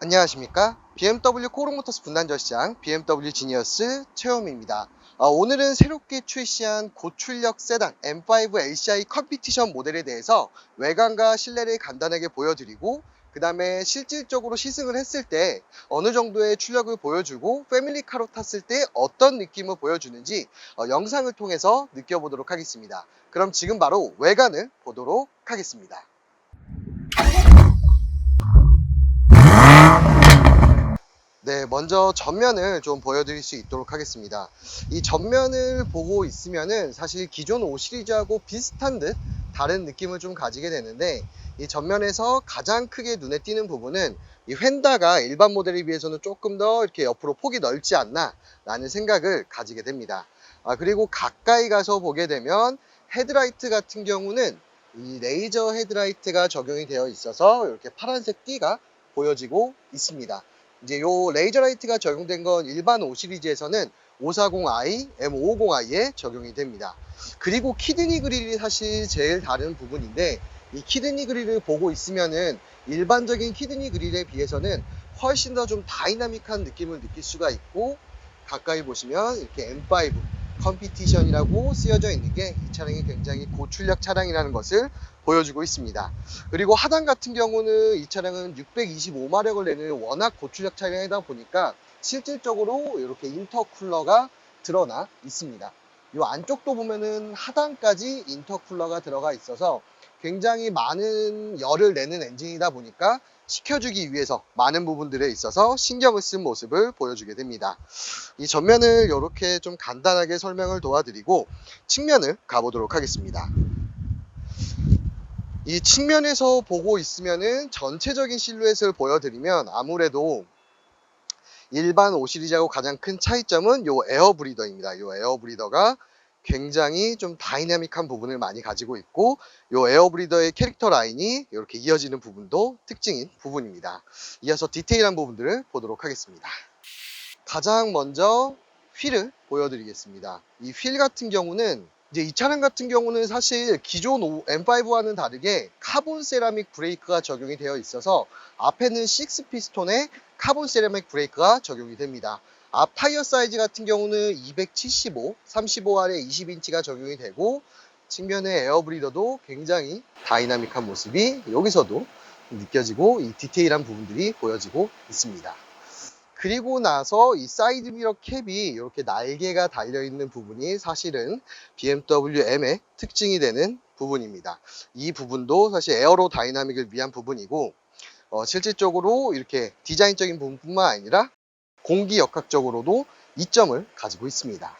안녕하십니까? BMW 코롱모터스 분단전시장 BMW 지니어스 최영입니다. 아, 오늘은 새롭게 출시한 고출력 세단 M5 LCI 컴피티션 모델에 대해서 외관과 실내를 간단하게 보여드리고 그 다음에 실질적으로 시승을 했을 때 어느 정도의 출력을 보여주고 패밀리카로 탔을 때 어떤 느낌을 보여주는지 어, 영상을 통해서 느껴보도록 하겠습니다. 그럼 지금 바로 외관을 보도록 하겠습니다 네, 먼저 전면을 좀 보여드릴 수 있도록 하겠습니다. 이 전면을 보고 있으면은 사실 기존 5 시리즈하고 비슷한 듯 다른 느낌을 좀 가지게 되는데 이 전면에서 가장 크게 눈에 띄는 부분은 이 휀다가 일반 모델에 비해서는 조금 더 이렇게 옆으로 폭이 넓지 않나 라는 생각을 가지게 됩니다. 아, 그리고 가까이 가서 보게 되면 헤드라이트 같은 경우는 이 레이저 헤드라이트가 적용이 되어 있어서 이렇게 파란색 띠가 보여지고 있습니다. 이제 요 레이저 라이트가 적용된 건 일반 5 시리즈에서는 540i, M550i에 적용이 됩니다. 그리고 키드니 그릴이 사실 제일 다른 부분인데 이 키드니 그릴을 보고 있으면은 일반적인 키드니 그릴에 비해서는 훨씬 더 좀 다이나믹한 느낌을 느낄 수가 있고 가까이 보시면 이렇게 M5 컴피티션이라고 쓰여져 있는 게 이 차량이 굉장히 고출력 차량이라는 것을 보여주고 있습니다. 그리고 하단 같은 경우는 이 차량은 625마력을 내는 워낙 고출력 차량이다 보니까 실질적으로 이렇게 인터쿨러가 드러나 있습니다. 이 안쪽도 보면은 하단까지 인터쿨러가 들어가 있어서 굉장히 많은 열을 내는 엔진이다 보니까 식혀주기 위해서 많은 부분들에 있어서 신경을 쓴 모습을 보여주게 됩니다. 이 전면을 이렇게 좀 간단하게 설명을 도와드리고 측면을 가보도록 하겠습니다. 이 측면에서 보고 있으면은 전체적인 실루엣을 보여드리면 아무래도 일반 5 시리즈하고 가장 큰 차이점은 요 에어 브리더입니다. 요 에어 브리더가 굉장히 좀 다이나믹한 부분을 많이 가지고 있고 요 에어 브리더의 캐릭터 라인이 이렇게 이어지는 부분도 특징인 부분입니다. 이어서 디테일한 부분들을 보도록 하겠습니다. 가장 먼저 휠을 보여드리겠습니다. 이 휠 같은 경우는 이제 이 차량 같은 경우는 사실 기존 M5와는 다르게 카본 세라믹 브레이크가 적용이 되어 있어서 앞에는 6피스톤에 카본 세라믹 브레이크가 적용이 됩니다. 앞 타이어 사이즈 같은 경우는 275, 35R에 20인치가 적용이 되고 측면의 에어 브리더도 굉장히 다이나믹한 모습이 여기서도 느껴지고 이 디테일한 부분들이 보여지고 있습니다. 그리고 나서 이 사이드 미러 캡이 이렇게 날개가 달려 있는 부분이 사실은 BMW M의 특징이 되는 부분입니다. 이 부분도 사실 에어로 다이나믹을 위한 부분이고 어, 실질적으로 이렇게 디자인적인 부분뿐만 아니라 공기 역학적으로도 이점을 가지고 있습니다.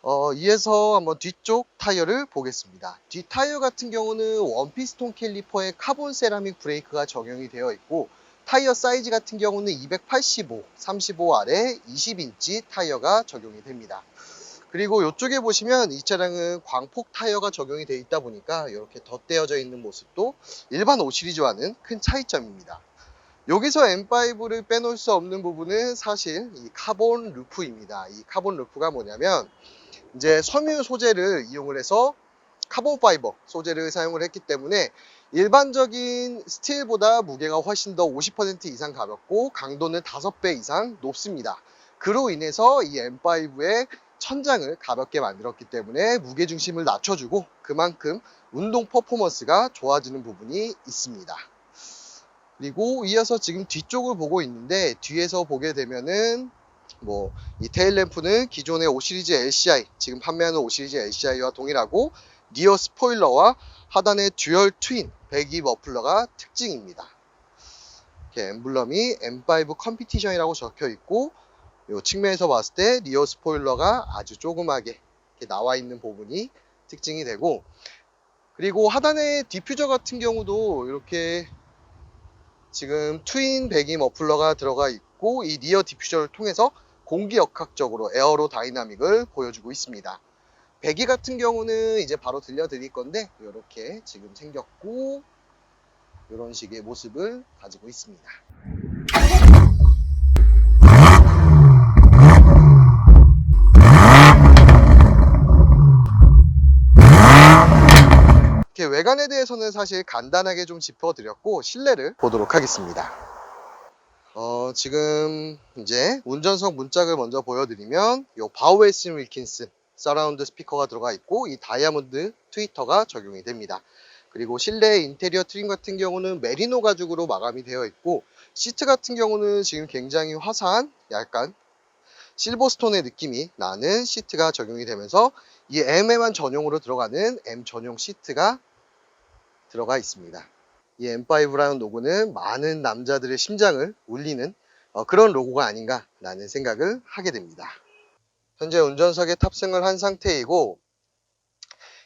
어, 이에서 한번 뒤쪽 타이어를 보겠습니다. 뒷 타이어 같은 경우는 원피스톤 캘리퍼에 카본 세라믹 브레이크가 적용이 되어 있고 타이어 사이즈 같은 경우는 285, 35R에 20인치 타이어가 적용이 됩니다. 그리고 이쪽에 보시면 이 차량은 광폭 타이어가 적용이 되어 있다 보니까 이렇게 덧대어져 있는 모습도 일반 5 시리즈와는 큰 차이점입니다. 여기서 M5를 빼놓을 수 없는 부분은 사실 이 카본 루프입니다. 이 카본 루프가 뭐냐면 이제 섬유 소재를 이용을 해서 카본 파이버 소재를 사용을 했기 때문에 일반적인 스틸보다 무게가 훨씬 더 50% 이상 가볍고 강도는 5배 이상 높습니다. 그로 인해서 이 M5의 천장을 가볍게 만들었기 때문에 무게 중심을 낮춰주고 그만큼 운동 퍼포먼스가 좋아지는 부분이 있습니다. 그리고 이어서 지금 뒤쪽을 보고 있는데 뒤에서 보게 되면은 뭐 이 테일 램프는 기존의 5 시리즈 LCI 지금 판매하는 5 시리즈 LCI와 동일하고 리어 스포일러와 하단의 듀얼 트윈 배기 머플러가 특징입니다. 이렇게 엠블럼이 M5 컴피티션이라고 적혀 있고 이 측면에서 봤을 때 리어 스포일러가 아주 조그맣게 나와 있는 부분이 특징이 되고 그리고 하단의 디퓨저 같은 경우도 이렇게 지금 트윈 배기 머플러가 들어가 있고 이 리어 디퓨저를 통해서 공기 역학적으로 에어로 다이나믹을 보여주고 있습니다. 배기 같은 경우는 이제 바로 들려드릴 건데 이렇게 지금 생겼고 이런 식의 모습을 가지고 있습니다. 이렇게 외관에 대해서는 사실 간단하게 좀 짚어드렸고 실내를 보도록 하겠습니다. 어, 지금 이제 운전석 문짝을 먼저 보여드리면 요 바우에스 윌킨슨 서라운드 스피커가 들어가 있고 이 다이아몬드 트위터가 적용이 됩니다. 그리고 실내 인테리어 트림 같은 경우는 메리노 가죽으로 마감이 되어 있고 시트 같은 경우는 지금 굉장히 화사한 약간 실버스톤의 느낌이 나는 시트가 적용이 되면서 이 M에만 전용으로 들어가는 M 전용 시트가 들어가 있습니다. 이 M5라는 로고는 많은 남자들의 심장을 울리는 어, 그런 로고가 아닌가라는 생각을 하게 됩니다. 현재 운전석에 탑승을 한 상태이고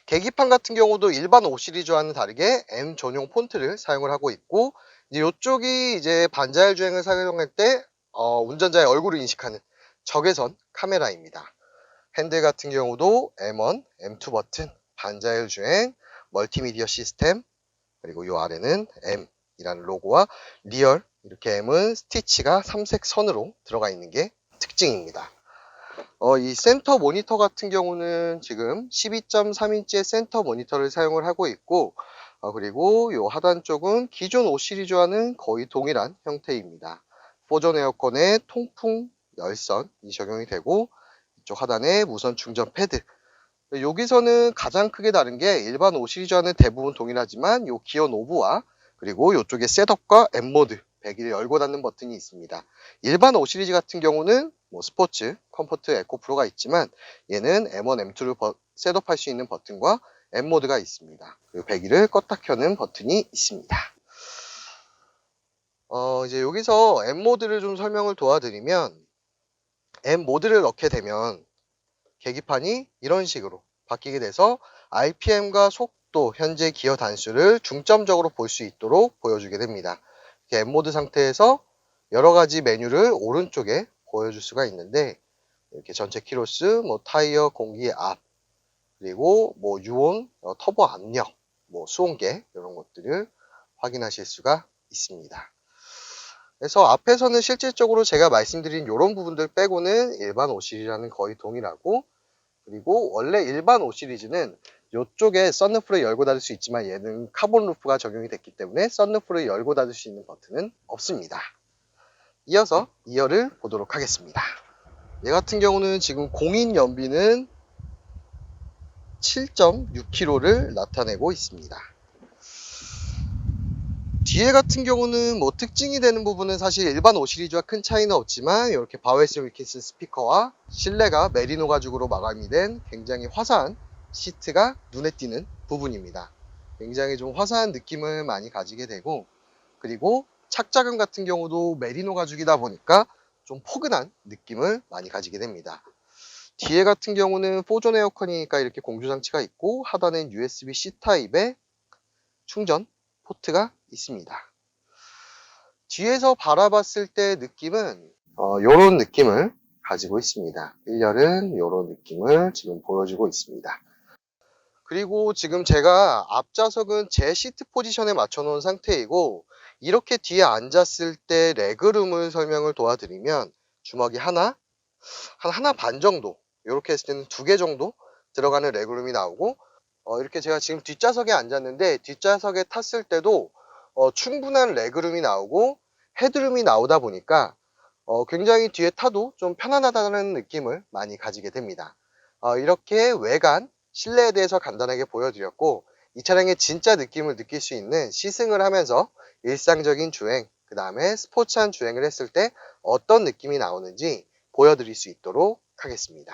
계기판 같은 경우도 일반 5 시리즈와는 다르게 M 전용 폰트를 사용을 하고 있고 이제 이쪽이 이제 반자율 주행을 사용할 때 어, 운전자의 얼굴을 인식하는 적외선 카메라입니다. 핸들 같은 경우도 M1, M2 버튼, 반자율 주행, 멀티미디어 시스템, 그리고 이 아래는 M이라는 로고와 리얼 이렇게 M은 스티치가 삼색 선으로 들어가 있는 게 특징입니다. 어, 이 센터 모니터 같은 경우는 지금 12.3인치의 센터 모니터를 사용을 하고 있고 어, 그리고 이 하단 쪽은 기존 5 시리즈와는 거의 동일한 형태입니다. 포전 에어컨의 통풍 열선이 적용이 되고 이쪽 하단에 무선 충전 패드 여기서는 가장 크게 다른 게 일반 5 시리즈와는 대부분 동일하지만 요 기어 노브와 그리고 이쪽에 셋업과 엠모드 배기를 열고 닫는 버튼이 있습니다. 일반 5 시리즈 같은 경우는 뭐 스포츠, 컴포트, 에코 프로가 있지만 얘는 M1, M2를 버- 셋업할 수 있는 버튼과 M 모드가 있습니다. 그리고 배기를 껐다 켜는 버튼이 있습니다. 어, 이제 여기서 M 모드를 좀 설명을 도와드리면 M 모드를 넣게 되면 계기판이 이런 식으로 바뀌게 돼서 RPM과 속도, 현재 기어 단수를 중점적으로 볼 수 있도록 보여주게 됩니다. 이렇게 M 모드 상태에서 여러 가지 메뉴를 오른쪽에 보여줄 수가 있는데 이렇게 전체 키로수, 뭐 타이어, 공기 압, 그리고 뭐 유온, 어, 터보 압력, 뭐 수온계 이런 것들을 확인하실 수가 있습니다. 그래서 앞에서는 실질적으로 제가 말씀드린 이런 부분들 빼고는 일반 5 시리즈와는 거의 동일하고 그리고 원래 일반 5 시리즈는 이쪽에 썬루프를 열고 닫을 수 있지만 얘는 카본 루프가 적용이 됐기 때문에 썬루프를 열고 닫을 수 있는 버튼은 없습니다. 이어서 2열을 보도록 하겠습니다. 얘 같은 경우는 지금 공인 연비는 7.6km를 나타내고 있습니다. 뒤에 같은 경우는 뭐 특징이 되는 부분은 사실 일반 5 시리즈와 큰 차이는 없지만 이렇게 바웨스 윌킨슨 스피커와 실내가 메리노 가죽으로 마감이 된 굉장히 화사한 시트가 눈에 띄는 부분입니다. 굉장히 좀 화사한 느낌을 많이 가지게 되고 그리고 착자감 같은 경우도 메리노 가죽이다 보니까 좀 포근한 느낌을 많이 가지게 됩니다. 뒤에 같은 경우는 포존 에어컨이니까 이렇게 공조 장치가 있고 하단엔 USB-C 타입의 충전 포트가 있습니다. 뒤에서 바라봤을 때 느낌은 이런 느낌을 가지고 있습니다. 1열은 이런 느낌을 지금 보여주고 있습니다. 그리고 지금 제가 앞좌석은 제 시트 포지션에 맞춰 놓은 상태이고 이렇게 뒤에 앉았을 때 레그룸을 설명을 도와드리면 주먹이 하나, 한 하나 반 정도 이렇게 했을 때는 두 개 정도 들어가는 레그룸이 나오고 어, 이렇게 제가 지금 뒷좌석에 앉았는데 뒷좌석에 탔을 때도 어, 충분한 레그룸이 나오고 헤드룸이 나오다 보니까 어, 굉장히 뒤에 타도 좀 편안하다는 느낌을 많이 가지게 됩니다. 어, 이렇게 외관, 실내에 대해서 간단하게 보여드렸고 이 차량의 진짜 느낌을 느낄 수 있는 시승을 하면서 일상적인 주행, 그 다음에 스포츠한 주행을 했을 때 어떤 느낌이 나오는지 보여드릴 수 있도록 하겠습니다.